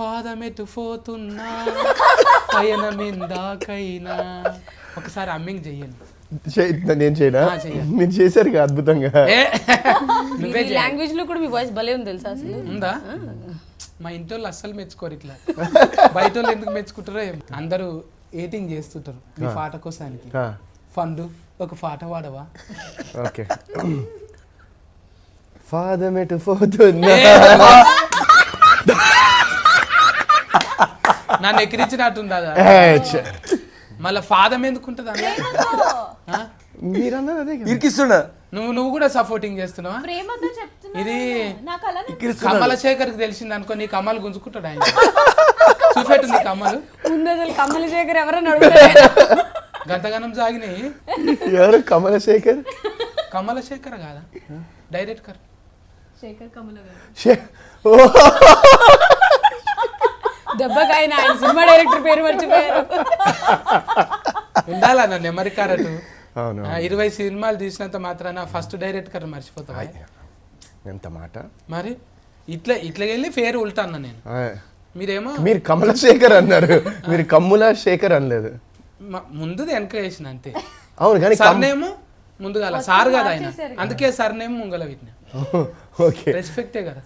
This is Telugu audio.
ఫాదమెటు పోతున్నా పయనమిందాకైనా. ఒకసారి అమ్మింగ్ చెయ్యండి నేను చేయనా. మీరు చేశారు కదా అద్భుతంగా. లాంగ్వేజ్లో కూడా మీ వాయిస్ భలే ఉంది తెలుసా అసలు? ఉందా? మా ఇంటి వాళ్ళు అస్సలు మెచ్చుకోరు ఇట్లా. బయట వాళ్ళు ఎందుకు మెచ్చుకుంటారో. అందరూ ఏటింగ్ చేస్తుంటారు మీ పాట కోసానికి. ఫండు ఒక పాట పాడవా? ఓకే. ఫాదమెటు పోతున్నా. నన్ను ఎక్కిరించినట్టుంది ఛ. మళ్ళీ ఫాదం ఎందుకుంటుంది. ఇరికిస్తున్నా. నువ్వు నువ్వు కూడా సపోర్టింగ్ చేస్తున్నావా? ప్రేమతో చెప్తున్నా ఇది కమల శేఖర్కి తెలిసింది అనుకో నీ కమ్మలు గుంజుకుంటాడు ఆయన. చూపెట్టు నీ కమ్మలు కమ్మల శేఖర్ ఎవరైనా గంతగనం సాగినాయి ఎవరు? కమలశేఖర్ కమల శేఖర్ కాదా? డైరెక్ట్ కర్ శేఖర్ కమల గారు శే- ఓ, దెబ్బకి ఆయన సినిమా డైరెక్టర్ పేరు మర్చిపోయారు. ఉండాలా నా నెమరి కారటు? అవును ఆ, ఇరవై సినిమాలు తీసినంత మాత్రాన ఫస్ట్ డైరెక్ట్ కర్ మర్చిపోతావా ఎంత మాట? మరి? ఇట్లా ఇట్లా వెళ్ళి ఫేర్ ఉల్టా అన్న నేను మీరేమో మీరు కమలశేఖర్ అన్నారు. మీరు కమ్ముల శేఖర్ అనలేదు. ముందుది వెనక వేసిన అంతే. అవును కానీ సర్నేమ్ ముందుగా సార్ కదా ఆయన. అందుకే సర్నేమ్ ముంగల వీటిని ఓకే. రెస్పెక్టే కదా.